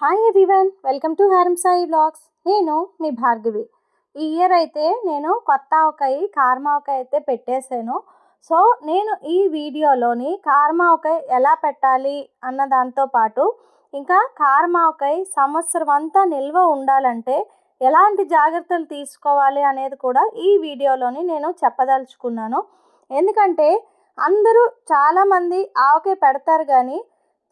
Hi everyone welcome to హారం Sai blogs నేను మీ భార్గవి. ఈ ఇయర్ అయితే నేను కొత్త ఆవకాయ కారమావకాయ అయితే పెట్టేశాను. సో నేను ఈ వీడియోలోని కారమావకాయ ఎలా పెట్టాలి అన్న దాంతో పాటు ఇంకా కారమావకాయ సంవత్సరం అంతా నిల్వ ఉండాలంటే ఎలాంటి జాగ్రత్తలు తీసుకోవాలి అనేది కూడా ఈ వీడియోలోని నేను చెప్పదలుచుకున్నాను. ఎందుకంటే అందరూ చాలామంది ఆవకాయ పెడతారు కానీ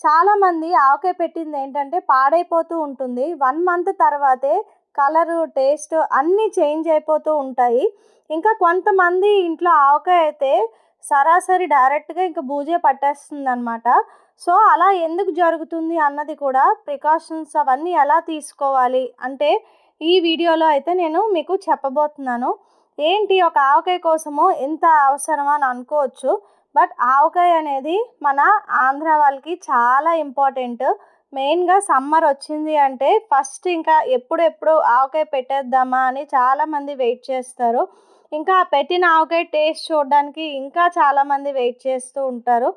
చాలామంది ఆవకాయ పెట్టింది ఏంటంటే పాడైపోతూ ఉంటుంది. వన్ మంత్ తర్వాతే కలరు టేస్ట్ అన్నీ చేంజ్ అయిపోతూ ఉంటాయి. ఇంకా కొంతమంది ఇంట్లో ఆవకాయ అయితే సరాసరి డైరెక్ట్గా ఇంకా బూజే పట్టేస్తుంది అనమాట సో అలా ఎందుకు జరుగుతుంది అన్నది కూడా ప్రికాషన్స్ అవన్నీ ఎలా తీసుకోవాలి అంటే ఈ వీడియోలో అయితే నేను మీకు చెప్పబోతున్నాను. ఏంటి ఒక ఆవకాయ కోసము ఎంత అవసరమా అని అనుకోవచ్చు. బట్ ఆవకాయ అనేది మన ఆంధ్ర వాళ్ళకి చాలా ఇంపార్టెంట్. మెయిన్గా సమ్మర్ వచ్చింది అంటే ఫస్ట్ ఇంకా ఎప్పుడెప్పుడు ఆవకాయ పెట్టేద్దామా అని చాలామంది వెయిట్ చేస్తారు. ఇంకా పెట్టిన ఆవకాయ టేస్ట్ చూడడానికి ఇంకా చాలామంది వెయిట్ చేస్తూ ఉంటారు.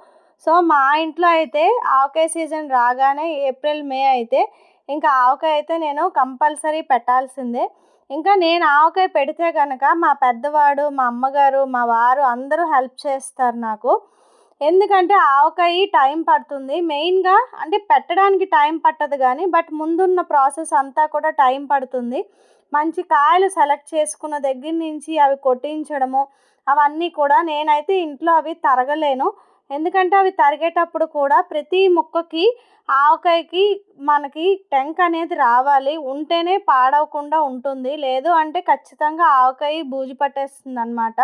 సో మా ఇంట్లో అయితే ఆవకాయ సీజన్ రాగానే ఏప్రిల్ మే అయితే ఇంకా ఆవకాయ అయితే నేను కంపల్సరీ పెట్టాల్సిందే. ఇంకా నేను ఆవకాయ పెడితే కనుక మా పెద్దవాడు మా అమ్మగారు మా వారు అందరూ హెల్ప్ చేస్తారు నాకు. ఎందుకంటే ఆవకాయ టైం పడుతుంది. మెయిన్గా అంటే పెట్టడానికి టైం పట్టదు కానీ బట్ ముందున్న ప్రాసెస్ అంతా కూడా టైం పడుతుంది. మంచి కాయలు సెలెక్ట్ చేసుకున్న దగ్గర నుంచి అవి కొట్టించడము అవన్నీ కూడా నేనైతే ఇంట్లో అవి తరగలేను. ఎందుకంటే అవి తరిగేటప్పుడు కూడా ప్రతి ముక్కకి ఆవకాయకి మనకి టెంక్ అనేది రావాలి. ఉంటేనే పాడవకుండా ఉంటుంది. లేదు అంటే ఖచ్చితంగా ఆవకాయ బూజు పట్టేస్తుంది అనమాట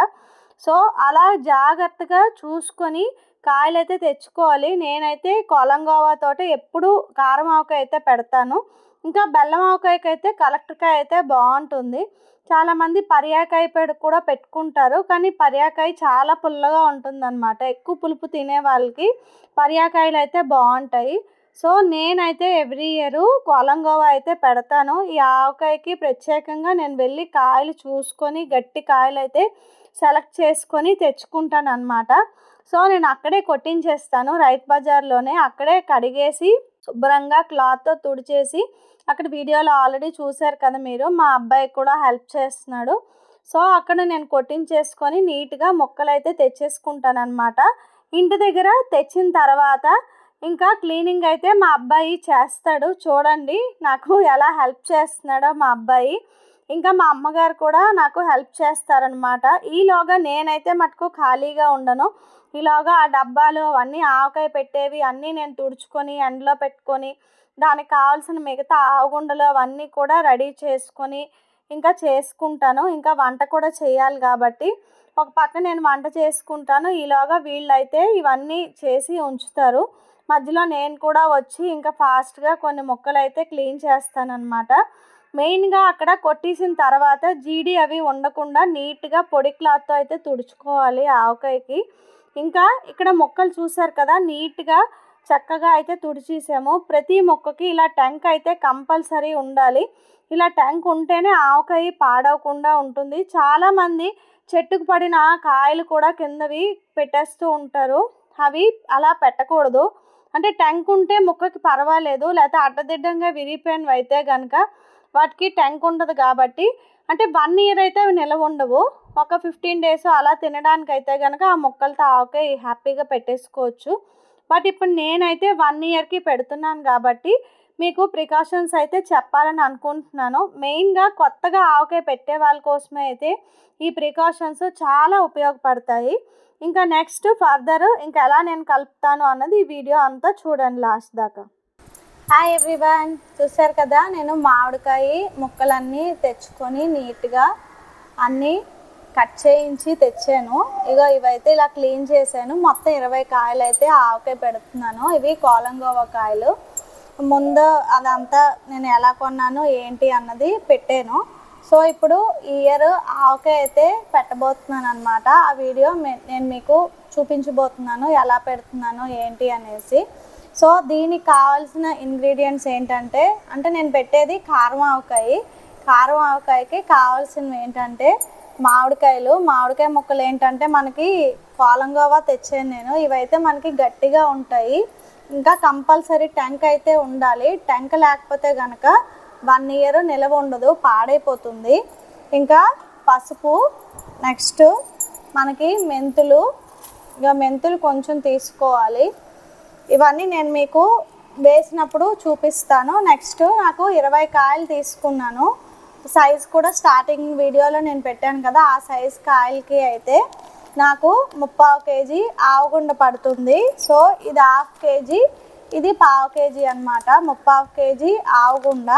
సో అలా జాగ్రత్తగా చూసుకొని కాయలు అయితే తెచ్చుకోవాలి. నేనైతే కొలంగోవాతోటి ఎప్పుడు కారం ఆవకాయ అయితే పెడతాను. ఇంకా బెల్లం ఆవకాయకి అయితే కలెక్టర్కాయ అయితే బాగుంటుంది. చాలామంది పర్యాకాయ పెడు కూడా పెట్టుకుంటారు. కానీ పర్యాకాయ చాలా పుల్లగా ఉంటుందన్నమాట. ఎక్కువ పులుపు తినే వాళ్ళకి పర్యాకాయలు అయితే బాగుంటాయి. సో నేనైతే ఎవ్రీ ఇయర్ కొలంగోవా అయితే పెడతాను. ఈ ఆవకాయకి ప్రత్యేకంగా నేను వెళ్ళి కాయలు చూసుకొని గట్టి కాయలు అయితే సెలెక్ట్ చేసుకొని తెచ్చుకుంటాను అనమాట సో నేను అక్కడే కొట్టించేస్తాను రైతు బజార్లోనే. అక్కడే కడిగేసి శుభ్రంగా క్లాత్తో తుడిచేసి అక్కడ వీడియోలో ఆల్రెడీ చూశారు కదా మీరు మా అబ్బాయి కూడా హెల్ప్ చేస్తున్నాడు. సో అక్కడ నేను కొట్టించేసుకొని నీట్గా మొక్కలు అయితే తెచ్చేసుకుంటాను అనమాట ఇంటి దగ్గర తెచ్చిన తర్వాత ఇంకా క్లీనింగ్ అయితే మా అబ్బాయి చేస్తాడు. చూడండి నాకు ఎలా హెల్ప్ చేస్తున్నాడో మా అబ్బాయి. ఇంకా మా అమ్మగారు కూడా నాకు హెల్ప్ చేస్తారనమాట ఈలోగా నేనైతే మటుకు ఖాళీగా ఉండను. ఈలోగా ఆ డబ్బాలు అవన్నీ ఆవకాయ పెట్టేవి అన్నీ నేను తుడుచుకొని ఎండలో పెట్టుకొని దానికి కావాల్సిన మిగతా ఆవగుండలు అవన్నీ కూడా రెడీ చేసుకొని ఇంకా చేసుకుంటాను. ఇంకా వంట కూడా చేయాలి కాబట్టి ఒక పక్క నేను వంట చేసుకుంటాను. ఈలోగా వీళ్ళైతే ఇవన్నీ చేసి ఉంచుతారు. మధ్యలో నేను కూడా వచ్చి ఇంకా ఫాస్ట్గా కొన్ని మొక్కలు అయితే క్లీన్ చేస్తానన్నమాట. మెయిన్గా అక్కడ కొట్టేసిన తర్వాత జీడి అవి ఉండకుండా నీట్గా పొడి క్లాత్తో అయితే తుడుచుకోవాలి ఆవకాయకి. ఇంకా ఇక్కడ మొక్కలు చూసారు కదా నీట్గా చక్కగా అయితే తుడిచేసాము. ప్రతి మొక్కకి ఇలా ట్యాంక్ అయితే కంపల్సరీ ఉండాలి. ఇలా ట్యాంక్ ఉంటేనే ఆవకాయ పాడవకుండా ఉంటుంది. చాలామంది చెట్టుకు పడిన కాయలు కూడా కిందవి పెట్టేస్తూ ఉంటారు. అవి అలా పెట్టకూడదు. అంటే ట్యాంక్ ఉంటే మొక్కకి పర్వాలేదు లేకపోతే అడ్డదిడ్డంగా విరిగిపోయినవి అయితే కనుక వాటికి ట్యాంక్ ఉండదు కాబట్టి అంటే వన్ ఇయర్ అయితే అవి నిలవ ఉండవు. ఒక ఫిఫ్టీన్ డేస్ అలా తినడానికి అయితే కనుక ఆ మొక్కలతో ఆకే హ్యాపీగా పెట్టేసుకోవచ్చు. బట్ ఇప్పుడు నేనైతే వన్ ఇయర్కి పెడుతున్నాను కాబట్టి మీకు ప్రికాషన్స్ అయితే చెప్పాలని అనుకుంటున్నాను. మెయిన్గా కొత్తగా ఆవకాయ పెట్టే వాళ్ళ కోసమే అయితే ఈ ప్రికాషన్స్ చాలా ఉపయోగపడతాయి. ఇంకా నెక్స్ట్ ఫర్దర్ ఇంకా ఎలా నేను కలుపుతాను అన్నది ఈ వీడియో అంతా చూడండి లాస్ట్ దాకా. హాయ్ ఎవ్రీవన్ చూసారు కదా నేను మామిడికాయ ముక్కలన్నీ తెచ్చుకొని నీట్గా అన్నీ కట్ చేయించి తెచ్చాను. ఇక ఇవైతే ఇలా క్లీన్ చేశాను. మొత్తం ఇరవై కాయలు అయితే ఆవకాయ పెడుతున్నాను. ఇవి కోలంగోవ కాయలు. ముందు అదంతా నేను ఎలా కొన్నాను ఏంటి అన్నది పెట్టాను. సో ఇప్పుడు ఈ ఇయర్ ఆవకాయ అయితే పెట్టబోతున్నాను అనమాట ఆ వీడియో నేను మీకు చూపించబోతున్నాను ఎలా పెడుతున్నాను ఏంటి అనేసి. సో దీనికి కావాల్సిన ఇంగ్రీడియంట్స్ ఏంటంటే అంటే నేను పెట్టేది కారం ఆవకాయ. కారం ఆవకాయకి కావాల్సినవి ఏంటంటే మామిడికాయలు. మామిడికాయ ముక్కలు ఏంటంటే మనకి కోలంగోవా తెచ్చాను నేను. ఇవైతే మనకి గట్టిగా ఉంటాయి. ఇంకా కంపల్సరీ ట్యాంక్ అయితే ఉండాలి. టెంక్ లేకపోతే కనుక వన్ ఇయర్ నిలవ ఉండదు పాడైపోతుంది. ఇంకా పసుపు నెక్స్ట్ మనకి మెంతులు ఇక మెంతులు కొంచెం తీసుకోవాలి. ఇవన్నీ నేను మీకు వేసినప్పుడు చూపిస్తాను. నెక్స్ట్ నాకు ఇరవై కాయలు తీసుకున్నాను. సైజ్ కూడా స్టార్టింగ్ వీడియోలో నేను పెట్టాను కదా ఆ సైజ్ కాయలకి అయితే నాకు ముప్పావు కేజీ ఆవుగుండ పడుతుంది. సో ఇది హాఫ్ కేజీ ఇది పావు కేజీ అనమాట ముప్పావు కేజీ ఆవుగుండ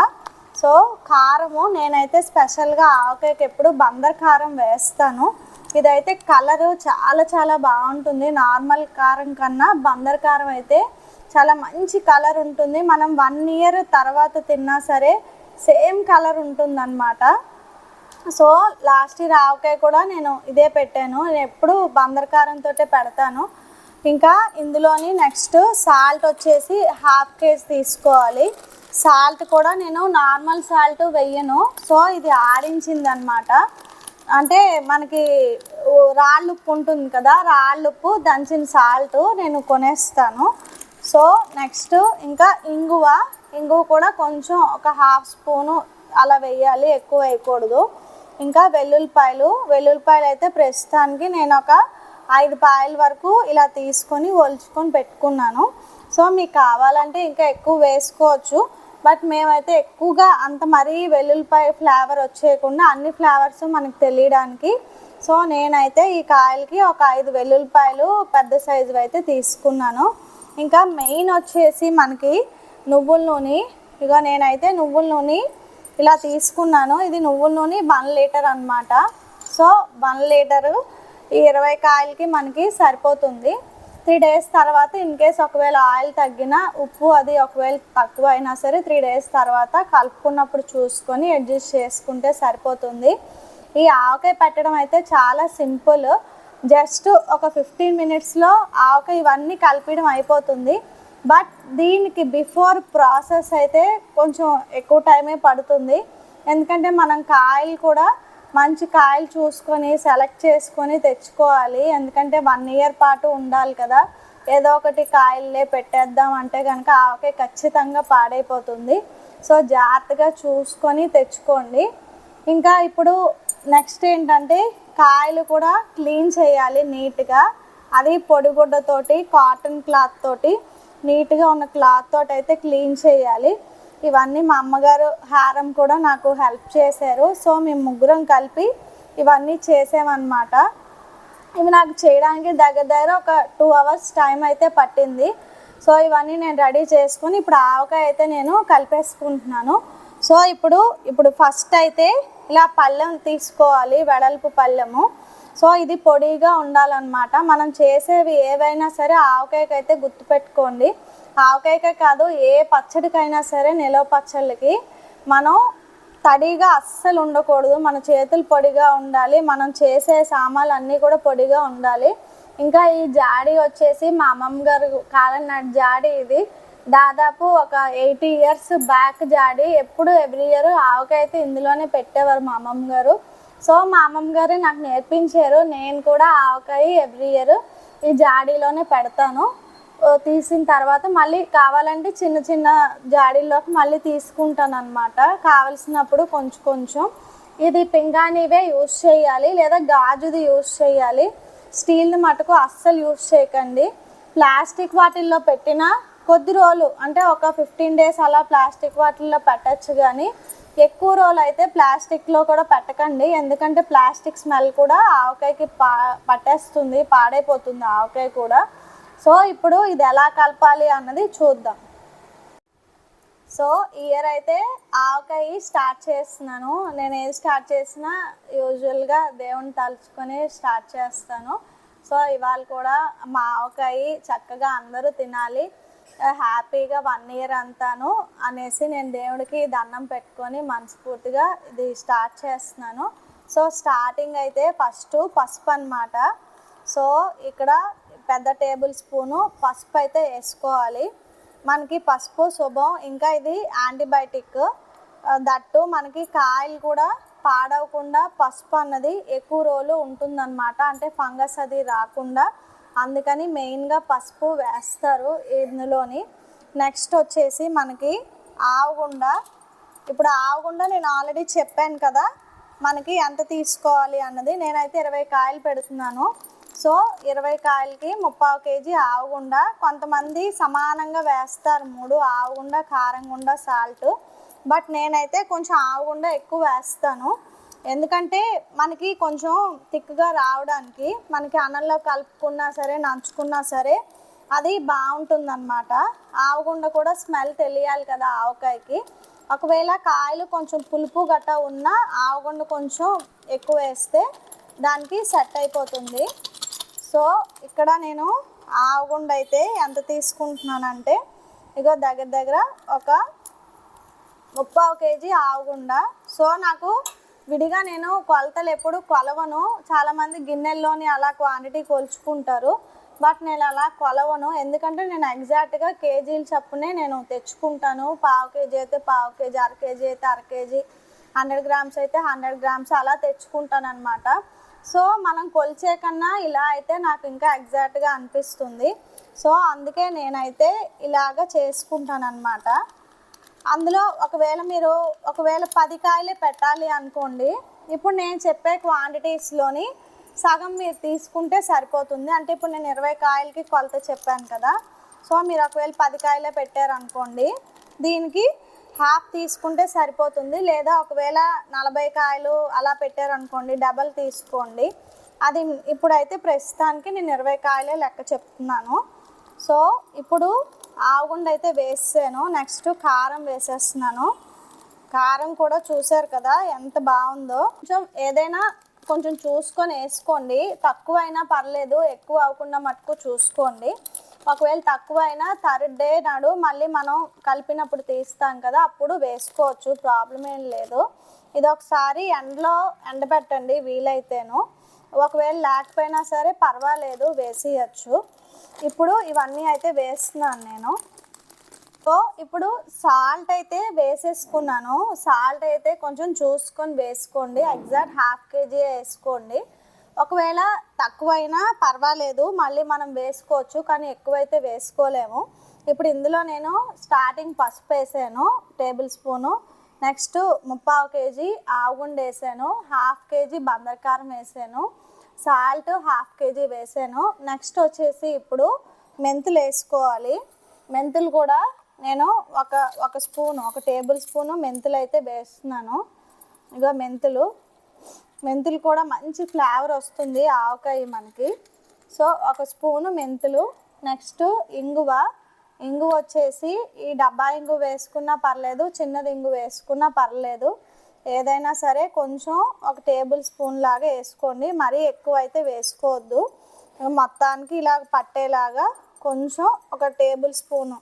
సో కారము నేనైతే స్పెషల్గా ఆవకాయకి ఎప్పుడు బందర్ కారం వేస్తాను. ఇదైతే కలరు చాలా చాలా బాగుంటుంది. నార్మల్ కారం కన్నా బందర్ కారం అయితే చాలా మంచి కలర్ ఉంటుంది. మనం వన్ ఇయర్ తర్వాత తిన్నా సరే సేమ్ కలర్ ఉంటుందన్నమాట. సో లాస్ట్ ఇయర్ ఆవకాయ కూడా నేను ఇదే పెట్టాను. నేను ఎప్పుడు బందరకారంతో పెడతాను. ఇంకా ఇందులోని నెక్స్ట్ సాల్ట్ వచ్చేసి హాఫ్ కేజీ తీసుకోవాలి. సాల్ట్ కూడా నేను నార్మల్ సాల్ట్ వెయ్యను సో ఇది ఆడించింది అనమాట అంటే మనకి రాళ్ళు ఉప్పు ఉంటుంది కదా రాళ్ళు ఉప్పు దంచిన సాల్ట్ నేను కొనేస్తాను. సో నెక్స్ట్ ఇంకా ఇంగువ. ఇంగువ కూడా కొంచెం ఒక హాఫ్ స్పూను అలా వేయాలి ఎక్కువ వేయకూడదు. ఇంకా వెల్లుల్లిపాయలు. వెల్లుల్లిపాయలు అయితే ప్రస్తుతానికి నేను ఒక ఐదు పాయల వరకు ఇలా తీసుకొని ఒలుచుకొని పెట్టుకున్నాను. సో మీకు కావాలంటే ఇంకా ఎక్కువ వేసుకోవచ్చు. బట్ మేమైతే ఎక్కువగా అంత మరీ వెల్లుల్లిపాయ ఫ్లేవర్ వచ్చేయకుండా అన్ని ఫ్లేవర్స్ మనకు తెలియడానికి. సో నేనైతే ఈ కాయలకి ఒక ఐదు వెల్లుల్లిపాయలు పెద్ద సైజు అయితే తీసుకున్నాను. ఇంకా మెయిన్ వచ్చేసి మనకి నువ్వుల నూనె. ఇక నేనైతే నువ్వుల నూనె ఇలా తీసుకున్నాను. ఇది నువ్వుల నూనె వన్ లీటర్ అనమాట సో వన్ లీటరు ఈ ఇరవై కాయలకి మనకి సరిపోతుంది. త్రీ డేస్ తర్వాత ఇన్ కేస్ ఒకవేళ ఆయిల్ తగ్గినా ఉప్పు అది ఒకవేళ తక్కువ అయినా సరే త్రీ డేస్ తర్వాత కలుపుకున్నప్పుడు చూసుకొని అడ్జస్ట్ చేసుకుంటే సరిపోతుంది. ఈ ఆవకాయ పెట్టడం అయితే చాలా సింపుల్ జస్ట్ ఒక ఫిఫ్టీన్ మినిట్స్లో ఆవకాయ ఇవన్నీ కలిపడం అయిపోతుంది. బట్ దీనికి బిఫోర్ ప్రాసెస్ అయితే కొంచెం ఎక్కువ టైమే పడుతుంది. ఎందుకంటే మనం కాయలు కూడా మంచి కాయలు చూసుకొని సెలెక్ట్ చేసుకొని తెచ్చుకోవాలి. ఎందుకంటే వన్ ఇయర్ పాటు ఉండాలి కదా. ఏదో ఒకటి కాయలే పెట్టేద్దాం అంటే కనుక ఆవకాయ ఖచ్చితంగా పాడైపోతుంది. సో జాగ్రత్తగా చూసుకొని తెచ్చుకోండి. ఇంకా ఇప్పుడు నెక్స్ట్ ఏంటంటే కాయలు కూడా క్లీన్ చేయాలి నీట్గా. అది పొడిగుడ్డతోటి కాటన్ క్లాత్ తోటి నీట్గా ఉన్న క్లాత్ తోటి అయితే క్లీన్ చేయాలి. ఇవన్నీ మా అమ్మగారు హారం కూడా నాకు హెల్ప్ చేశారు. సో మేము ముగ్గురం కలిపి ఇవన్నీ చేసామన్నమాట ఇవి నాకు చేయడానికి దగ్గర దగ్గర ఒక టూ అవర్స్ టైం అయితే పట్టింది. సో ఇవన్నీ నేను రెడీ చేసుకుని ఇప్పుడు ఆవకాయ అయితే నేను కలిపేసుకుంటున్నాను. సో ఇప్పుడు ఇప్పుడు ఫస్ట్ అయితే ఇలా పళ్ళెం తీసుకోవాలి వెడల్పు పళ్ళెము. సో ఇది పొడిగా ఉండాలన్నమాట. మనం చేసేవి ఏవైనా సరే ఆవకాయకి అయితే గుర్తుపెట్టుకోండి. ఆవకాయకే కాదు ఏ పచ్చడికైనా సరే నిలవ పచ్చళ్ళకి మనం తడిగా అస్సలు ఉండకూడదు. మన చేతులు పొడిగా ఉండాలి. మనం చేసే సామాన్లు అన్నీ కూడా పొడిగా ఉండాలి. ఇంకా ఈ జాడి వచ్చేసి మా అమ్మమ్మ గారు కాలం నాటి జాడి ఇది. దాదాపు ఒక ఎయిటీ ఇయర్స్ బ్యాక్ జాడి. ఎప్పుడు ఎవ్రీ ఇయర్ ఆవకాయ అయితే ఇందులోనే పెట్టేవారు మా అమ్మమ్మ గారు. సో మా అమ్మమ్మ గారే నాకు నేర్పించారు. నేను కూడా ఆవకాయ ఎవ్రీ ఇయర్ ఈ జాడీలోనే పెడతాను. తీసిన తర్వాత మళ్ళీ కావాలంటే చిన్న చిన్న జాడీల్లోకి మళ్ళీ తీసుకుంటాను అనమాట కావలసినప్పుడు కొంచెం కొంచెం. ఇది పింగాణివే యూజ్ చేయాలి లేదా గాజుది యూస్ చేయాలి. స్టీల్ని మటుకు అస్సలు యూజ్ చేయకండి. ప్లాస్టిక్ వాటిల్లో పెట్టిన కొద్ది రోజులు అంటే ఒక ఫిఫ్టీన్ డేస్ అలా ప్లాస్టిక్ వాటిల్లో పెట్టచ్చు కానీ ఎక్కువ రోజులు అయితే ప్లాస్టిక్లో కూడా పెట్టకండి. ఎందుకంటే ప్లాస్టిక్ స్మెల్ కూడా ఆవకాయకి పా పట్టేస్తుంది పాడైపోతుంది ఆవకాయ కూడా. సో ఇప్పుడు ఇది ఎలా కలపాలి అన్నది చూద్దాం. సో ఇయర్ అయితే ఆవకాయ స్టార్ట్ చేస్తున్నాను. నేను ఏది స్టార్ట్ చేసినా యూజువల్గా దేవుని తలుచుకొని స్టార్ట్ చేస్తాను. సో ఇవాళ కూడా మా ఆవకాయ చక్కగా అందరూ తినాలి. హ్యాపీగా వన్ ఇయర్ అంతాను అనేసి నేను దేవుడికి దండం పెట్టుకొని మనస్ఫూర్తిగా ఇది స్టార్ట్ చేస్తున్నాను. సో స్టార్టింగ్ అయితే ఫస్ట్ పసుపు అనమాట సో ఇక్కడ పెద్ద టేబుల్ స్పూను పసుపు అయితే వేసుకోవాలి. మనకి పసుపు శుభం ఇంకా ఇది యాంటీబయాటిక్. దట్టు మనకి కాయలు కూడా పాడవకుండా పసుపు అన్నది ఎక్కువ రోజులు ఉంటుందన్నమాట. అంటే ఫంగస్ అది రాకుండా అందుకని మెయిన్గా పసుపు వేస్తారు ఇందులోని. నెక్స్ట్ వచ్చేసి మనకి ఆవుగుండ. ఇప్పుడు ఆవుగుండ నేను ఆల్రెడీ చెప్పాను కదా మనకి ఎంత తీసుకోవాలి అన్నది. నేనైతే ఇరవై కాయలు పెడుతున్నాను. సో ఇరవై కాయలకి ముప్పావు కేజీ ఆవుగుండ. కొంతమంది సమానంగా వేస్తారు మూడు ఆవుగుండ కారంగుండ సాల్ట్. బట్ నేనైతే కొంచెం ఆవుగుండ ఎక్కువ వేస్తాను. ఎందుకంటే మనకి కొంచెం థిక్గా రావడానికి మనకి అన్నంలో కలుపుకున్నా సరే నంచుకున్నా సరే అది బాగుంటుంది అనమాట ఆవగుండ కూడా స్మెల్ తెలియాలి కదా ఆవకాయకి. ఒకవేళ కాయలు కొంచెం పులుపు గట్ట ఉన్నా ఆవగుండ కొంచెం ఎక్కువ వేస్తే దానికి సెట్ అయిపోతుంది. సో ఇక్కడ నేను ఆవగుండ అయితే ఎంత తీసుకుంటున్నానంటే ఇగో దగ్గర దగ్గర ఒక ముప్పావు కేజీ ఆవగుండ. సో నాకు విడిగా నేను కొలతలు ఎప్పుడు కొలవను. చాలామంది గిన్నెల్లోని అలా క్వాంటిటీ కొలుచుకుంటారు. బట్ నేను అలా కొలవను. ఎందుకంటే నేను ఎగ్జాక్ట్గా కేజీల చప్పునే నేను తెచ్చుకుంటాను. పావు కేజీ అయితే పావు కేజీ అర కేజీ అయితే అర కేజీ హండ్రెడ్ గ్రామ్స్ అయితే హండ్రెడ్ గ్రామ్స్ అలా తెచ్చుకుంటాను అనమాట సో మనం కొలిచే కన్నా ఇలా అయితే నాకు ఇంకా ఎగ్జాక్ట్గా అనిపిస్తుంది. సో అందుకే నేనైతే ఇలాగ చేసుకుంటాను అనమాట అందులో ఒకవేళ మీరు ఒకవేళ పది కాయలే పెట్టాలి అనుకోండి ఇప్పుడు నేను చెప్పే క్వాంటిటీస్లోని సగం మీరు తీసుకుంటే సరిపోతుంది. అంటే ఇప్పుడు నేను ఇరవై కాయలకి కొలత చెప్పాను కదా సో మీరు ఒకవేళ పది కాయలే పెట్టారనుకోండి దీనికి హాఫ్ తీసుకుంటే సరిపోతుంది. లేదా ఒకవేళ నలభై కాయలు అలా పెట్టారనుకోండి డబల్ తీసుకోండి. అది ఇప్పుడైతే ప్రస్తుతానికి నేను ఇరవై కాయలే లెక్క చెప్తున్నాను. సో ఇప్పుడు ఆవగుండ అయితే వేసాను. నెక్స్ట్ కారం వేసేస్తున్నాను. కారం కూడా చూసారు కదా ఎంత బాగుందో. కొంచెం ఏదైనా కొంచెం చూసుకొని వేసుకోండి. తక్కువ అయినా పర్లేదు ఎక్కువ అవ్వకుండా మటుకు చూసుకోండి. ఒకవేళ తక్కువ అయినా థర్డ్ డే నాడు మళ్ళీ మనం కలిపినప్పుడు తీస్తాం కదా అప్పుడు వేసుకోవచ్చు ప్రాబ్లం ఏం లేదు. ఇది ఒకసారి ఎండలో ఎండబెట్టండి వీలైతేను. ఒకవేళ లేకపోయినా సరే పర్వాలేదు వేసేయచ్చు. ఇప్పుడు ఇవన్నీ అయితే వేస్తున్నాను నేను. సో ఇప్పుడు సాల్ట్ అయితే వేసేసుకున్నాను. సాల్ట్ అయితే కొంచెం చూసుకొని వేసుకోండి. ఎగ్జాక్ట్ హాఫ్ కేజీ వేసుకోండి. ఒకవేళ తక్కువైనా పర్వాలేదు మళ్ళీ మనం వేసుకోవచ్చు కానీ ఎక్కువైతే వేసుకోలేము. ఇప్పుడు ఇందులో నేను స్టార్టింగ్ పసుపు వేసాను టేబుల్ స్పూను నెక్స్ట్ ముప్పావు కేజీ ఆవుగుండ వేసాను హాఫ్ కేజీ బందరకారం వేసాను సాల్ట్ హాఫ్ కేజీ వేసాను. నెక్స్ట్ వచ్చేసి ఇప్పుడు మెంతులు వేసుకోవాలి. మెంతులు కూడా నేను ఒక ఒక స్పూన్ ఒక టేబుల్ స్పూను మెంతులు అయితే వేస్తున్నాను. ఇగో మెంతులు. మెంతులు కూడా మంచి ఫ్లేవర్ వస్తుంది ఆవకాయ మనకి. సో ఒక స్పూను మెంతులు. నెక్స్ట్ ఇంగువ. ఇంగు వచ్చేసి ఈ డబ్బా ఇంగు వేసుకున్నా పర్లేదు చిన్నది ఇంగు వేసుకున్నా పర్లేదు. ఏదైనా సరే కొంచెం ఒక టేబుల్ స్పూన్ లాగా వేసుకోండి. మరీ ఎక్కువ అయితే వేసుకోవద్దు. మొత్తానికి ఇలా పట్టేలాగా కొంచెం ఒక టేబుల్ స్పూను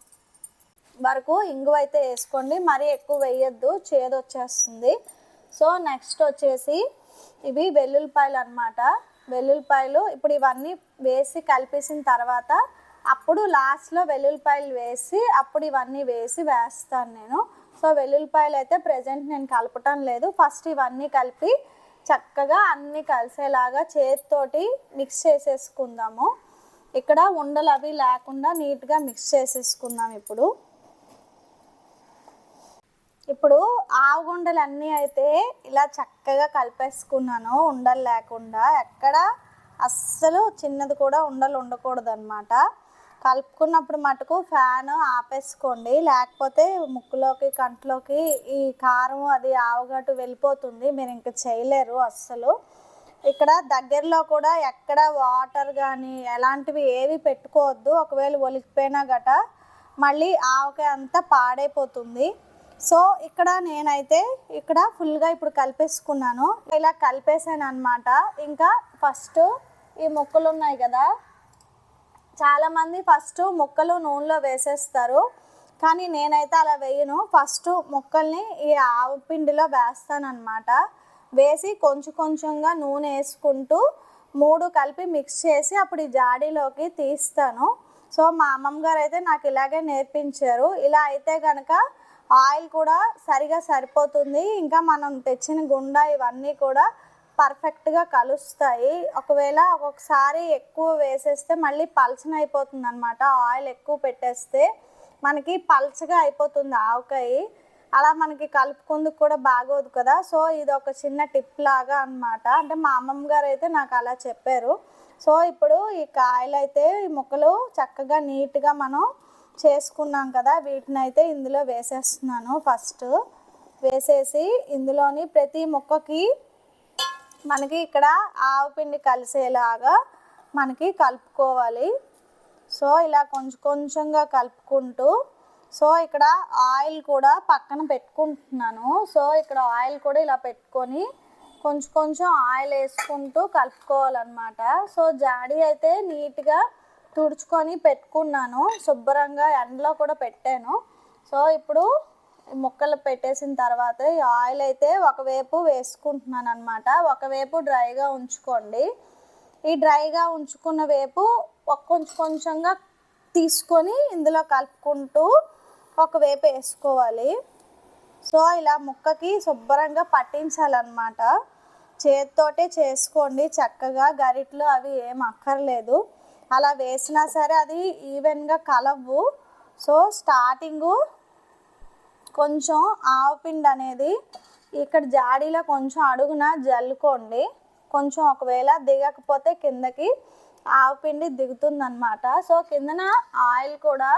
వరకు ఇంగువ అయితే వేసుకోండి. మరీ ఎక్కువ వేయొద్దు. చేదు వచ్చేస్తుంది. సో నెక్స్ట్ వచ్చేసి ఇవి వెల్లుల్లిపాయలు అనమాట వెల్లుల్లిపాయలు ఇప్పుడు ఇవన్నీ వేసి కలిపేసిన తర్వాత అప్పుడు లాస్ట్లో వెల్లుల్లిపాయలు వేసి అప్పుడు ఇవన్నీ వేసి వేస్తాను నేను. సో వెల్లుల్లిపాయలు అయితే ప్రజెంట్ నేను కలపటం లేదు. ఫస్ట్ ఇవన్నీ కలిపి చక్కగా అన్నీ కలిసేలాగా చేతితోటి మిక్స్ చేసేసుకుందాము. ఇక్కడ ఉండలు అవి లేకుండా నీట్గా మిక్స్ చేసేసుకుందాం ఇప్పుడు. ఇప్పుడు ఆవుగుండలు అన్నీ అయితే ఇలా చక్కగా కలిపేసుకున్నాను. ఉండలు లేకుండా ఎక్కడ అస్సలు చిన్నది కూడా ఉండలు ఉండకూడదు అనమాట కలుపుకున్నప్పుడు మటుకు ఫ్యాన్ ఆపేసుకోండి. లేకపోతే ముక్కులోకి కంట్లోకి ఈ కారం అది ఆవగట్టు వెళ్ళిపోతుంది. మీరు ఇంకా చేయలేరు అస్సలు. ఇక్కడ దగ్గరలో కూడా ఎక్కడ వాటర్ కానీ ఎలాంటివి ఏవి పెట్టుకోవద్దు. ఒకవేళ ఒలికిపోయినా గట మళ్ళీ ఆవకాయ అంతా పాడైపోతుంది. సో ఇక్కడ నేనైతే ఇక్కడ ఫుల్గా ఇప్పుడు కలిపేసుకున్నాను. ఇలా కలిపేసాను అనమాట ఇంకా ఫస్ట్ ఈ మొక్కలు ఉన్నాయి కదా చాలామంది ఫస్ట్ ముక్కలు నూనెలో వేసేస్తారు. కానీ నేనైతే అలా వేయను. ఫస్ట్ ముక్కల్ని ఈ ఆవు పిండిలో వేస్తానమాట వేసి కొంచెం కొంచెంగా నూనె వేసుకుంటూ మూడు కలిపి మిక్స్ చేసి అప్పుడు ఈ జాడీలోకి తీస్తాను. సో మా అమ్మమ్మ గారు అయితే నాకు ఇలాగే నేర్పించారు. ఇలా అయితే కనుక ఆయిల్ కూడా సరిగా సరిపోతుంది. ఇంకా మనం తెచ్చిన గుండ ఇవన్నీ కూడా పర్ఫెక్ట్గా కలుస్తాయి. ఒకవేళ ఒక్కొక్కసారి ఎక్కువ వేసేస్తే మళ్ళీ పల్చన అయిపోతుంది అనమాట ఆయిల్ ఎక్కువ పెట్టేస్తే మనకి పల్చగా అయిపోతుంది ఆవకాయ. అలా మనకి కలుపుకుందుకు కూడా బాగోదు కదా. సో ఇది ఒక చిన్న టిప్ లాగా అనమాట అంటే మా అమ్మమ్మ గారు అయితే నాకు అలా చెప్పారు. సో ఇప్పుడు ఈ కాయలు అయితే ఈ ముక్కలు చక్కగా నీట్గా మనం చేసుకున్నాం కదా. వీటిని అయితే ఇందులో వేసేస్తున్నాను. ఫస్ట్ వేసేసి ఇందులోని ప్రతి ముక్కకి మనకి ఇక్కడ ఆవు పిండి కలిసేలాగా మనకి కలుపుకోవాలి. సో ఇలా కొంచెం కొంచెంగా కలుపుకుంటూ సో ఇక్కడ ఆయిల్ కూడా పక్కన పెట్టుకుంటున్నాను. సో ఇక్కడ ఆయిల్ కూడా ఇలా పెట్టుకొని కొంచెం కొంచెం ఆయిల్ వేసుకుంటూ కలుపుకోవాలన్నమాట. సో జాడీ అయితే నీట్గా తుడుచుకొని పెట్టుకున్నాను. శుభ్రంగా ఎండలో కూడా పెట్టాను. సో ఇప్పుడు ముక్కలు పెట్టేసిన తర్వాత ఈ ఆయిల్ అయితే ఒకవైపు వేసుకుంటున్నాను అనమాట ఒకవైపు డ్రైగా ఉంచుకోండి. ఈ డ్రైగా ఉంచుకున్న వైపు ఒక కొంచెం కొంచెంగా తీసుకొని ఇందులో కలుపుకుంటూ ఒకవైపు వేసుకోవాలి. సో ఇలా ముక్కకి శుభ్రంగా పట్టించాలన్నమాట. చేతితోటే చేసుకోండి. చక్కగా గరిట్లు అవి ఏం అక్కర్లేదు. అలా వేసినా సరే అది ఈవెన్గా కలవు. సో స్టార్టింగు కొంచెం ఆవపిండి అనేది ఇక్కడ జాడీలో కొంచెం అడుగున జల్లుకోండి. కొంచెం ఒకవేళ దిగకపోతే కిందకి ఆవపిండి దిగుతుందన్నమాట. సో కిందన ఆయిల్ కూడా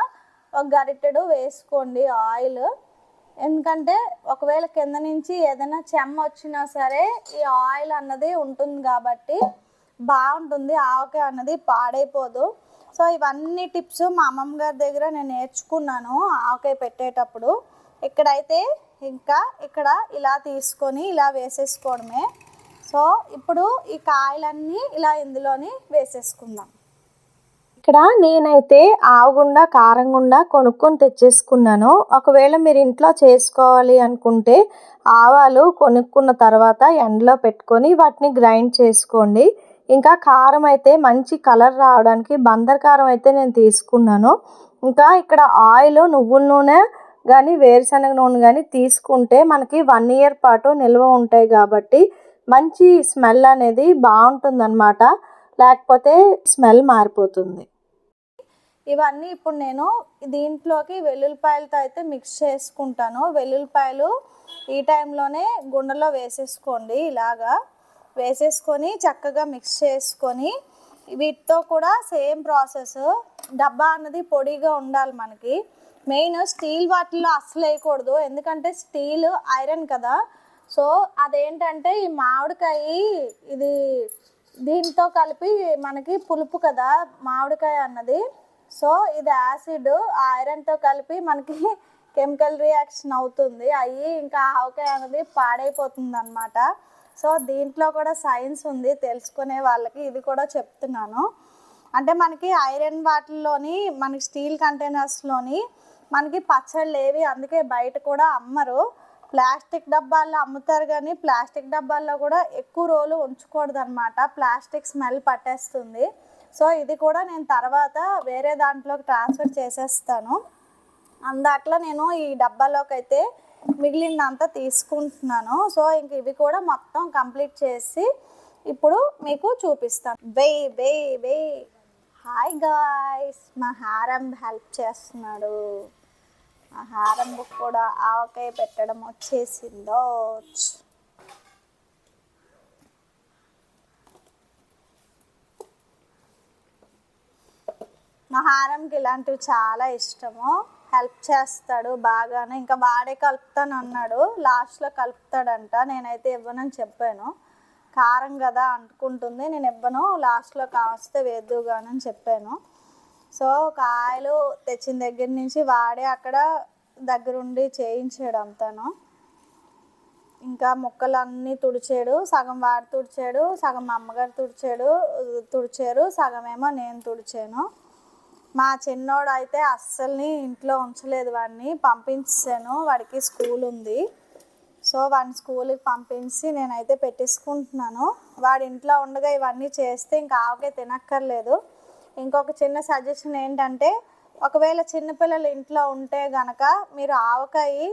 ఒక గరిటెడు వేసుకోండి ఆయిల్. ఎందుకంటే ఒకవేళ కింద నుంచి ఏదైనా చెమ్మ వచ్చినా సరే ఈ ఆయిల్ అన్నది ఉంటుంది కాబట్టి బాగుంటుంది. ఆవకాయ అన్నది పాడైపోదు. సో ఇవన్నీ టిప్స్ మా అమ్మమ్మ గారి దగ్గర నేను నేర్చుకున్నాను ఆవకాయ పెట్టేటప్పుడు. ఇక్కడైతే ఇంకా ఇక్కడ ఇలా తీసుకొని ఇలా వేసేసుకోవడమే. సో ఇప్పుడు ఈ కాయలన్నీ ఇలా ఇందులోని వేసేసుకుందాం. ఇక్కడ నేనైతే ఆవగుండా కారంగుండా కొనుక్కొని తెచ్చేసుకున్నాను. ఒకవేళ మీరు ఇంట్లో చేసుకోవాలి అనుకుంటే ఆవాలు కొనుక్కున్న తర్వాత ఎండలో పెట్టుకొని వాటిని గ్రైండ్ చేసుకోండి. ఇంకా కారం అయితే మంచి కలర్ రావడానికి బందర్ కారం అయితే నేను తీసుకున్నాను. ఇంకా ఇక్కడ ఆయిల్ నువ్వుల నూనె కానీ వేరుశనగ నూనె కానీ తీసుకుంటే మనకి వన్ ఇయర్ పాటు నిల్వ ఉంటాయి కాబట్టి మంచి స్మెల్ అనేది బాగుంటుందన్నమాట. లేకపోతే స్మెల్ మారిపోతుంది. ఇవన్నీ ఇప్పుడు నేను దీంట్లోకి వెల్లుల్లిపాయలతో అయితే మిక్స్ చేసుకుంటాను. వెల్లుల్లిపాయలు ఈ టైంలోనే గుండెలో వేసేసుకోండి ఇలాగా. వేసేసుకొని చక్కగా మిక్స్ చేసుకొని వీటితో కూడా సేమ్ ప్రాసెస్ డబ్బా అన్నది పొడిగా ఉండాలి మనకి. మెయిన్ స్టీల్ వాటిల్లో అస్సలు వేయకూడదు. ఎందుకంటే స్టీల్ ఐరన్ కదా. సో అదేంటంటే ఈ మామిడికాయ ఇది దీంతో కలిపి మనకి పులుపు కదా మామిడికాయ అన్నది. సో ఇది యాసిడ్ ఐరన్తో కలిపి మనకి కెమికల్ రియాక్షన్ అవుతుంది. అయ్యి ఇంకా ఆవకాయ అనేది పాడైపోతుంది అనమాట సో దీంట్లో కూడా సైన్స్ ఉంది. తెలుసుకునే వాళ్ళకి ఇది కూడా చెప్తున్నాను. అంటే మనకి ఐరన్ వాటిల్లోని మనకి స్టీల్ కంటైనర్స్లోని మనకి పచ్చళ్ళు ఏవి అందుకే బయట కూడా అమ్మరు. ప్లాస్టిక్ డబ్బాల్లో అమ్ముతారు కానీ ప్లాస్టిక్ డబ్బాల్లో కూడా ఎక్కువ రోజులు ఉంచకూడదు అనమాట ప్లాస్టిక్ స్మెల్ పట్టేస్తుంది. సో ఇది కూడా నేను తర్వాత వేరే దాంట్లోకి ట్రాన్స్ఫర్ చేసేస్తాను. అందాట్లో నేను ఈ డబ్బాలోకి అయితే మిగిలినంతా తీసుకుంటున్నాను. సో ఇంక ఇవి కూడా మొత్తం కంప్లీట్ చేసి ఇప్పుడు మీకు చూపిస్తాను. వెయ్ వెయ్ వెయ్. హాయ్ గాయ్స్ మా హారం హెల్ప్ చేస్తున్నాడు. మా హారం బుక్ కూడా ఆవకాయ పెట్టడం వచ్చేసిందో. మా హారంకి ఇలాంటివి చాలా ఇష్టము. హెల్ప్ చేస్తాడు బాగానే. ఇంకా వాడే కలుపుతాను అన్నాడు లాస్ట్లో కలుపుతాడంట. నేనైతే ఇవ్వనని చెప్పాను. కారం కదా అంటుకుంటుంది నేను ఇవ్వను లాస్ట్లో కావస్తే వేద్దుగానని చెప్పాను. సో ఒక ఆయిలు తెచ్చిన దగ్గర నుంచి వాడే అక్కడ దగ్గరుండి చేయించాడు అంతాను. ఇంకా ముక్కలు అన్నీ తుడిచాడు సగం వాడు తుడిచాడు సగం మా అమ్మగారు తుడిచాడు తుడిచారు సగం ఏమో నేను తుడిచాను. మా చిన్నోడు అయితే అస్సల్ని ఇంట్లో ఉంచలేదు వాడిని పంపించాను వాడికి స్కూల్ ఉంది. సో వాడిని స్కూల్కి పంపించి నేనైతే పెట్టేసుకుంటున్నాను. వాడి ఇంట్లో ఉండగా ఇవన్నీ చేస్తే ఇంకా ఆవకాయ తినక్కర్లేదు. ఇంకొక చిన్న సజెషన్ ఏంటంటే ఒకవేళ చిన్నపిల్లలు ఇంట్లో ఉంటే గనక మీరు ఆవకాయ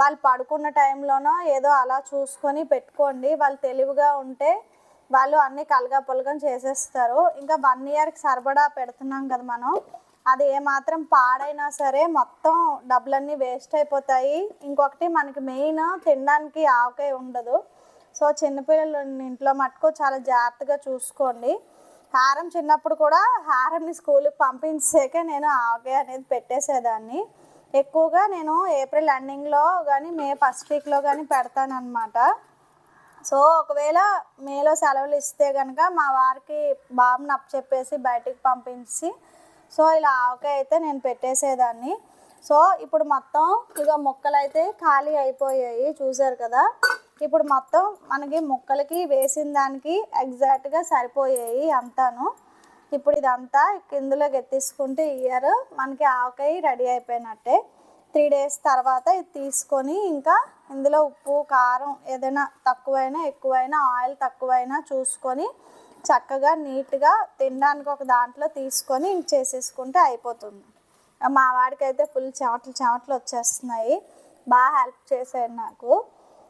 వాళ్ళు పడుకున్న టైంలోనో ఏదో అలా చూసుకొని పెట్టుకోండి. వాళ్ళు తెలివిగా ఉంటే వాళ్ళు అన్నీ కలగా పొలగం చేసేస్తారు. ఇంకా వన్ ఇయర్కి సరిపడా పెడుతున్నాం కదా మనం. అది ఏమాత్రం పాడైనా సరే మొత్తం డబ్బులన్నీ వేస్ట్ అయిపోతాయి. ఇంకొకటి మనకి మెయిన్ తినడానికి ఆవకాయ ఉండదు. సో చిన్నపిల్లలు ఇంట్లో మటుకు చాలా జాగ్రత్తగా చూసుకోండి. హారం చిన్నప్పుడు కూడా హారంని స్కూల్కి పంపించాకే నేను ఆవకాయ అనేది పెట్టేసేదాన్ని. ఎక్కువగా నేను ఏప్రిల్ ఎండింగ్లో కానీ మే ఫస్ట్ వీక్లో కానీ పెడతానమాట సో ఒకవేళ మేలో సెలవులు ఇస్తే కనుక మా వారికి బాబుని అప్పచెప్పేసి బయటికి పంపించి సో ఇలా ఆవకాయ అయితే నేను పెట్టేసేదాన్ని. సో ఇప్పుడు మొత్తం ఇక ముక్కలు అయితే ఖాళీ అయిపోయాయి చూసారు కదా. ఇప్పుడు మొత్తం మనకి ముక్కలకి వేసిన దానికి ఎగ్జాక్ట్గా సరిపోయాయి అంతాను. ఇప్పుడు ఇదంతా ఇందులోకి ఎత్తేసుకుంటే ఇయర్ మనకి ఆవకాయ రెడీ అయిపోయినట్టే. త్రీ డేస్ తర్వాత ఇది తీసుకొని ఇంకా ఇందులో ఉప్పు కారం ఏదైనా తక్కువైనా ఎక్కువైనా ఆయిల్ తక్కువైనా చూసుకొని చక్కగా నీట్గా తినడానికి ఒక దాంట్లో తీసుకొని ఇంక చేసేసుకుంటే అయిపోతుంది. మా వాడికి అయితే ఫుల్ చెమటలు చెమటలు వచ్చేస్తున్నాయి. బాగా హెల్ప్ చేశాడు నాకు.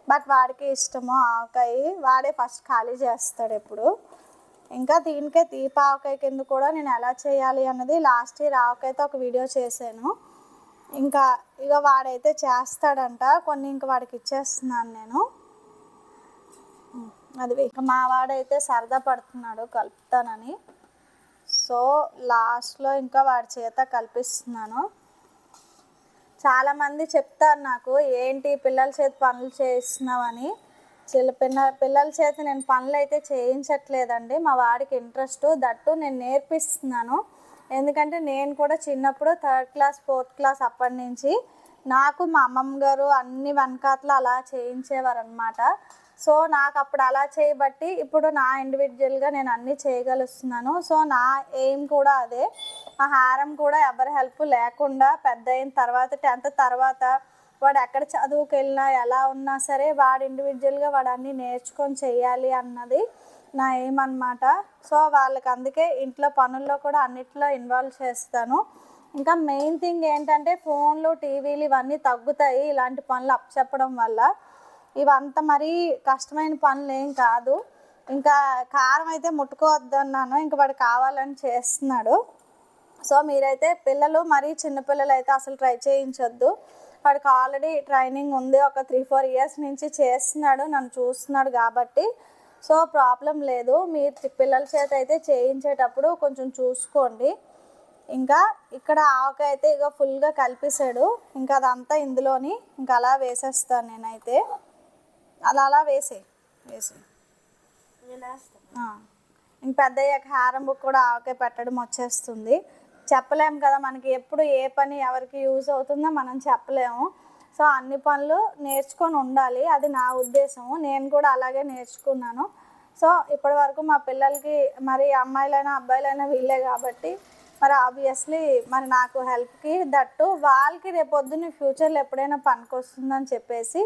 బట్ వాడికి ఇష్టము ఆవకాయ. వాడే ఫస్ట్ ఖాళీ చేస్తాడు ఎప్పుడు. ఇంకా దీనికే తీప ఆవకాయ కింద కూడా నేను ఎలా చేయాలి అన్నది లాస్ట్ ఇయర్ ఆవకాయతో ఒక వీడియో చేశాను. ఇంకా ఇక వాడైతే చేస్తాడంట. కొన్ని ఇంక వాడికి ఇచ్చేస్తున్నాను నేను. అది మా వాడైతే సరదా పడుతున్నాడు కలుపుతానని. సో లాస్ట్లో ఇంకా వాడి చేత కల్పిస్తున్నాను. చాలామంది చెప్తారు నాకు ఏంటి పిల్లల చేతి పనులు చేస్తున్నావని? చిల్ల పిల్ల పిల్లల చేతి నేను పనులు అయితే చేయించట్లేదండి. మా వాడికి ఇంట్రెస్ట్ దట్టు నేను నేర్పిస్తున్నాను. ఎందుకంటే నేను కూడా చిన్నప్పుడు థర్డ్ క్లాస్ ఫోర్త్ క్లాస్ అప్పటి నుంచి నాకు మా అమ్మమ్మ గారు అన్ని వెనకాతలు అలా చేయించేవారు అనమాట సో నాకు అప్పుడు అలా చేయబట్టి ఇప్పుడు నా ఇండివిజువల్గా నేను అన్నీ చేయగలుస్తున్నాను. సో నా ఎయిమ్ కూడా అదే. ఆ హారం కూడా ఎవరి హెల్ప్ లేకుండా పెద్ద అయిన తర్వాత టెన్త్ తర్వాత వాడు ఎక్కడ చదువుకు వెళ్ళినా ఎలా ఉన్నా సరే వాడు ఇండివిజువల్గా వాడు అన్నీ నేర్చుకొని చేయాలి అన్నది నా ఎయిమ్ అనమాట సో వాళ్ళకి అందుకే ఇంట్లో పనుల్లో కూడా అన్నిట్లో ఇన్వాల్వ్ చేస్తాను. ఇంకా మెయిన్ థింగ్ ఏంటంటే ఫోన్లు టీవీలు ఇవన్నీ తగ్గుతాయి ఇలాంటి పనులు అప్పచెప్పడం వల్ల. ఇవంతా మరీ కష్టమైన పనులు ఏం కాదు. ఇంకా కారం అయితే ముట్టుకోవద్దు అన్నాను ఇంకా వాడు కావాలని చేస్తున్నాడు. సో మీరైతే పిల్లలు మరీ చిన్నపిల్లలు అయితే అసలు ట్రై చేయించొద్దు. వాడికి ఆల్రెడీ ట్రైనింగ్ ఉంది. ఒక త్రీ ఫోర్ ఇయర్స్ నుంచి చేస్తున్నాడు. నన్ను చూస్తున్నాడు కాబట్టి. సో ప్రాబ్లం లేదు. మీరు పిల్లల చేత అయితే చేయించేటప్పుడు కొంచెం చూసుకోండి. ఇంకా ఇక్కడ ఆవకాయ అయితే ఇక ఫుల్గా కలిపేసాడు ఇంకా అదంతా ఇందులోని ఇంకా అలా వేసేస్తాను నేనైతే. అలా అలా వేసే వేసే ఇంక పెద్ద అయ్యాక హారం బుక్ కూడా ఆవకాయ పెట్టడం వచ్చేస్తుంది. చెప్పలేము కదా మనకి ఎప్పుడు ఏ పని ఎవరికి యూజ్ అవుతుందో మనం చెప్పలేము. సో అన్ని పనులు నేర్చుకొని ఉండాలి. అది నా ఉద్దేశం నేను కూడా అలాగే నేర్చుకున్నాను. సో ఇప్పటి వరకు మా పిల్లలకి మరి అమ్మాయిలైనా అబ్బాయిలైనా వీళ్ళే కాబట్టి మరి ఆబ్వియస్లీ మరి నాకు హెల్ప్కి దట్టు వాళ్ళకి రేపొద్దున ఫ్యూచర్లో ఎప్పుడైనా పనికొస్తుందని చెప్పేసి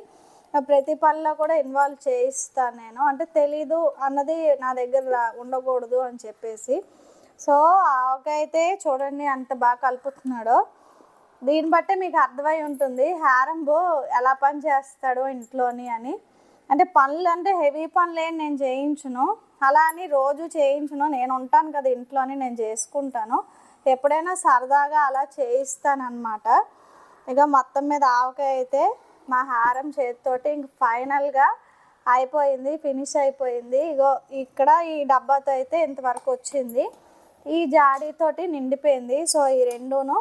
ప్రతి పనిలో కూడా ఇన్వాల్వ్ చేయిస్తాను నేను. అంటే తెలీదు అన్నది నా దగ్గర ఉండకూడదు అని చెప్పేసి. సో ఆవకైతే చూడండి అంత బాగా కలుపుతున్నాడో. దీన్ని బట్టే మీకు అర్థమై ఉంటుంది హారంబో ఎలా పని చేస్తాడో ఇంట్లోని అని. అంటే పనులు అంటే హెవీ పనులు ఏం నేను చేయించును. అలా అని రోజు చేయించును. నేను ఉంటాను కదా ఇంట్లోని నేను చేసుకుంటాను. ఎప్పుడైనా సరదాగా అలా చేయిస్తానమాట ఇక మొత్తం మీద ఆవకాయ అయితే మా హారం చేతితోటి ఇంక ఫైనల్గా అయిపోయింది ఫినిష్ అయిపోయింది. ఇగో ఇక్కడ ఈ డబ్బాతో అయితే ఇంతవరకు వచ్చింది. ఈ జాడీతోటి నిండిపోయింది. సో ఈ రెండును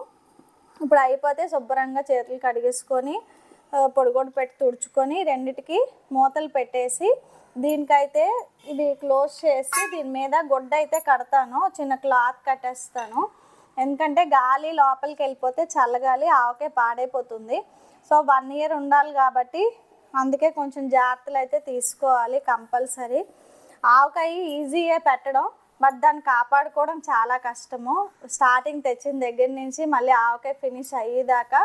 ఇప్పుడు అయిపోతే శుభ్రంగా చేతులు కడిగేసుకొని ఆ, పొడిగొడ్డు పెట్టి తుడుచుకొని రెండిటికి మూతలు పెట్టేసి దీనికైతే ఇది క్లోజ్ చేసి దీని మీద గుడ్డ అయితే కడతాను. చిన్న క్లాత్ కట్టేస్తాను. ఎందుకంటే గాలి లోపలికి వెళ్ళిపోతే చల్లగాలి ఆవకే పాడైపోతుంది. సో వన్ ఇయర్ ఉండాలి కాబట్టి అందుకే కొంచెం జాగ్రత్తలు అయితే తీసుకోవాలి కంపల్సరీ. ఆవకాయ ఈజీయే పెట్టడం బట్ దాన్ని కాపాడుకోవడం చాలా కష్టము. స్టార్టింగ్ తెచ్చిన దగ్గర నుంచి మళ్ళీ ఆవకాయ ఫినిష్ అయ్యేదాకా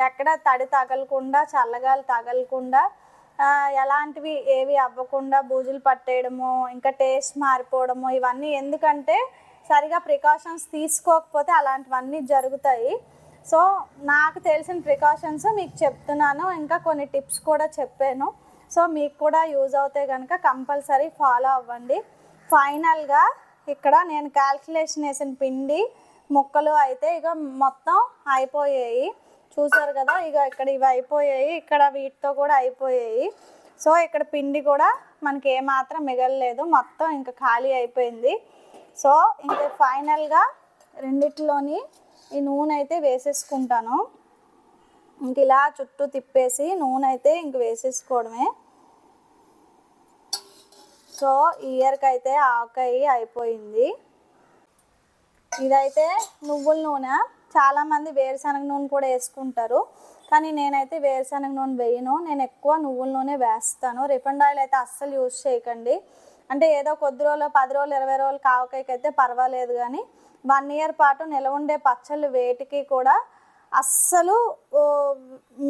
ఎక్కడ తడి తగలకుండా చల్లగాలి తగలకుండా ఎలాంటివి ఏవి అవ్వకుండా బూజులు పట్టేయడము ఇంకా టేస్ట్ మారిపోవడము ఇవన్నీ ఎందుకంటే సరిగా ప్రికాషన్స్ తీసుకోకపోతే అలాంటివన్నీ జరుగుతాయి. సో నాకు తెలిసిన ప్రికాషన్స్ మీకు చెప్తున్నాను ఇంకా కొన్ని టిప్స్ కూడా చెప్పాను. సో మీకు కూడా యూజ్ అవుతాయి కనుక కంపల్సరీ ఫాలో అవ్వండి. ఫైనల్గా ఇక్కడ నేను క్యాల్కులేషన్ వేసిన పిండి ముక్కలు అయితే ఇక మొత్తం అయిపోయాయి. చూసారు కదా ఇక ఇక్కడ ఇవి అయిపోయాయి ఇక్కడ వీటితో కూడా అయిపోయాయి. సో ఇక్కడ పిండి కూడా మనకి ఏమాత్రం మిగలలేదు మొత్తం ఇంకా ఖాళీ అయిపోయింది. సో ఇంకా ఫైనల్గా రెండిట్లోని ఈ నూనె అయితే వేసేసుకుంటాను. ఇంక ఇలా చుట్టూ తిప్పేసి నూనె అయితే ఇంక వేసేసుకోవడమే. సో ఇయర్కి అయితే ఆవకాయ అయిపోయింది. ఇదైతే నువ్వుల నూనె. చాలామంది వేరుశనగ నూనె కూడా వేసుకుంటారు. కానీ నేనైతే వేరుశనగ నూనె వేయను. నేను ఎక్కువ నువ్వుల నూనె వేస్తాను. రిఫండ్ ఆయిల్ అయితే అస్సలు యూజ్ చేయకండి. అంటే ఏదో కొద్ది రోజులు పది రోజులు ఇరవై రోజులు కావకాయకి అయితే పర్వాలేదు కానీ వన్ ఇయర్ పాటు నిలవ ఉండే పచ్చళ్ళు వేటికి కూడా అస్సలు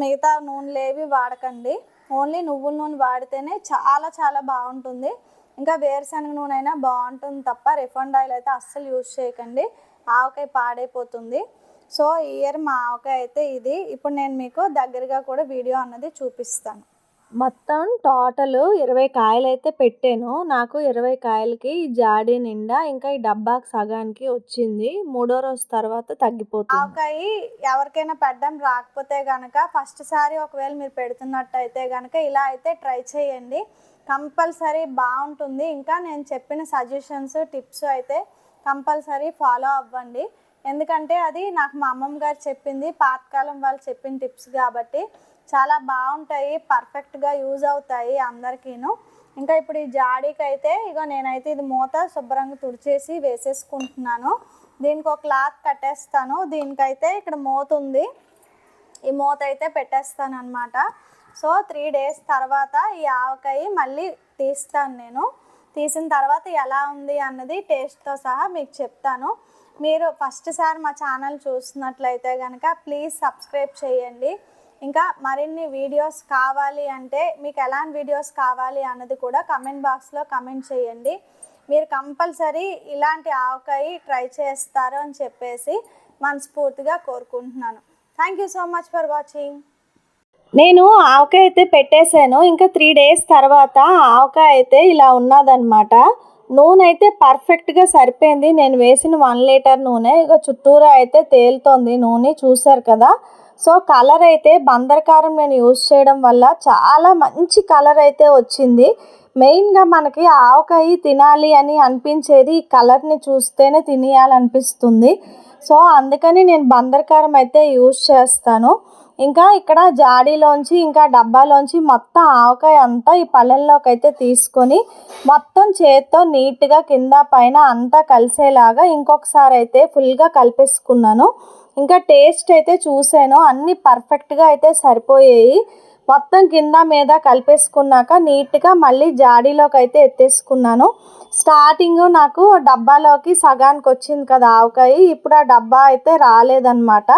మిగతా నూనెలేవి ఏవి వాడకండి. ఓన్లీ నువ్వుల నూనె వాడితేనే చాలా చాలా బాగుంటుంది. ఇంకా వేరుశనగ నూనె అయినా బాగుంటుంది తప్ప రిఫండ్ ఆయిల్ అయితే అస్సలు యూజ్ చేయకండి. ఆవకాయ పాడైపోతుంది. సో ఇయర్ మా ఆవకాయ అయితే ఇది. ఇప్పుడు నేను మీకు దగ్గరగా కూడా వీడియో అన్నది చూపిస్తాను. మొత్తం టోటల్ ఇరవై కాయలు అయితే పెట్టాను. నాకు ఇరవై కాయలకి ఈ జాడీ నిండా ఇంకా ఈ డబ్బాకి సగానికి వచ్చింది. మూడో రోజు తర్వాత తగ్గిపోతుంది. ఆవకాయ ఎవరికైనా పెట్టడం రాకపోతే గనక ఫస్ట్ సారి ఒకవేళ మీరు పెడుతున్నట్టయితే గనక ఇలా అయితే ట్రై చేయండి. కంపల్సరీ బాగుంటుంది. ఇంకా నేను చెప్పిన సజెషన్స్ టిప్స్ అయితే కంపల్సరీ ఫాలో అవ్వండి. ఎందుకంటే అది నాకు మా అమ్మమ్మ గారు చెప్పింది. పాతకాలం వాళ్ళు చెప్పిన టిప్స్ కాబట్టి చాలా బాగుంటాయి పర్ఫెక్ట్గా యూజ్ అవుతాయి అందరికీను. ఇంకా ఇప్పుడు ఈ జాడీకి అయితే ఇగో నేనైతే ఇది మూత శుభ్రంగా తుడిచేసి వేసేసుకుంటున్నాను. దీనికి ఒక క్లాత్ కట్టేస్తాను. దీనికైతే ఇక్కడ మూత ఉంది. ఈ మూత అయితే పెట్టేస్తాను అనమాట సో త్రీ డేస్ తర్వాత ఈ ఆవకాయ మళ్ళీ తీస్తాను నేను. తీసిన తర్వాత ఎలా ఉంది అన్నది టేస్ట్తో సహా మీకు చెప్తాను. మీరు ఫస్ట్ సారి మా ఛానల్ చూస్తున్నట్లయితే కనుక ప్లీజ్ సబ్స్క్రైబ్ చేయండి. ఇంకా మరిన్ని వీడియోస్ కావాలి అంటే మీకు ఎలాంటి వీడియోస్ కావాలి అన్నది కూడా కమెంట్ బాక్స్లో కమెంట్ చేయండి. మీరు కంపల్సరీ ఇలాంటి ఆవకాయ ట్రై చేస్తారు అని చెప్పేసి మనస్ఫూర్తిగా కోరుకుంటున్నాను. Thank you so much for watching నేను ఆవకాయ అయితే పెట్టేశాను. ఇంకా త్రీ డేస్ తర్వాత ఆవకాయ అయితే ఇలా ఉన్నదనమాట నూనె అయితే పర్ఫెక్ట్గా సరిపోయింది. నేను వేసిన వన్ లీటర్ నూనె. ఇక చుట్టూరా అయితే తేలుతోంది నూనె. చూశారు కదా? సో కలర్ అయితే బందరకారం నేను యూజ్ చేయడం వల్ల చాలా మంచి కలర్ అయితే వచ్చింది. మెయిన్గా మనకి ఆవకాయ తినాలి అని అనిపించేది ఈ కలర్ని చూస్తేనే తినేయాలనిపిస్తుంది. సో అందుకని నేను బందరకారం అయితే యూజ్ చేస్తాను. ఇంకా ఇక్కడ జాడీలోంచి ఇంకా డబ్బాలోంచి మొత్తం ఆవకాయ అంతా ఈ పళ్ళెంలోకి అయితే తీసుకొని మొత్తం చేత్తో నీట్గా కింద పైన అంతా కలిసేలాగా ఇంకొకసారి అయితే ఫుల్గా కలిపేసుకున్నాను. ఇంకా టేస్ట్ అయితే చూసాను అన్నీ పర్ఫెక్ట్గా అయితే సరిపోయాయి. మొత్తం కింద మీద కలిపేసుకున్నాక నీట్గా మళ్ళీ జాడీలోకి అయితే ఎత్తేసుకున్నాను. స్టార్టింగ్ నాకు డబ్బాలోకి సగానికి వచ్చింది కదా ఆవకాయ. ఇప్పుడు ఆ డబ్బా అయితే రాలేదన్నమాట.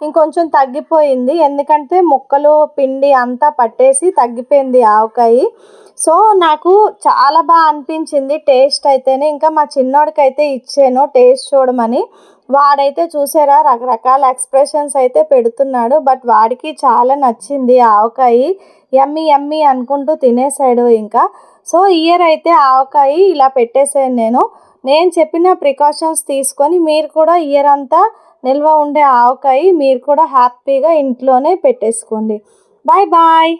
ఇంకొంచెం తగ్గిపోయింది. ఎందుకంటే ముక్కలు పిండి అంతా పట్టేసి తగ్గిపోయింది ఆవకాయ. సో నాకు చాలా బాగా అనిపించింది టేస్ట్ అయితేనే. ఇంకా మా చిన్నోడికైతే ఇచ్చాను టేస్ట్ చూడమని. వాడైతే చూసారా రకరకాల ఎక్స్ప్రెషన్స్ అయితే పెడుతున్నాడు. బట్ వాడికి చాలా నచ్చింది ఆవకాయ. ఎమ్మి ఎమ్మి అనుకుంటూ తినేసాడు ఇంకా. సో ఇయర్ అయితే ఆవకాయ ఇలా పెట్టేసాను నేను. నేను చెప్పిన ప్రికాషన్స్ తీసుకొని మీరు కూడా ఇయర్ అంతా నిల్వ ఉండే ఆవకాయ మీరు కూడా హ్యాపీగా ఇంట్లోనే పెట్టేసుకోండి. Bye bye.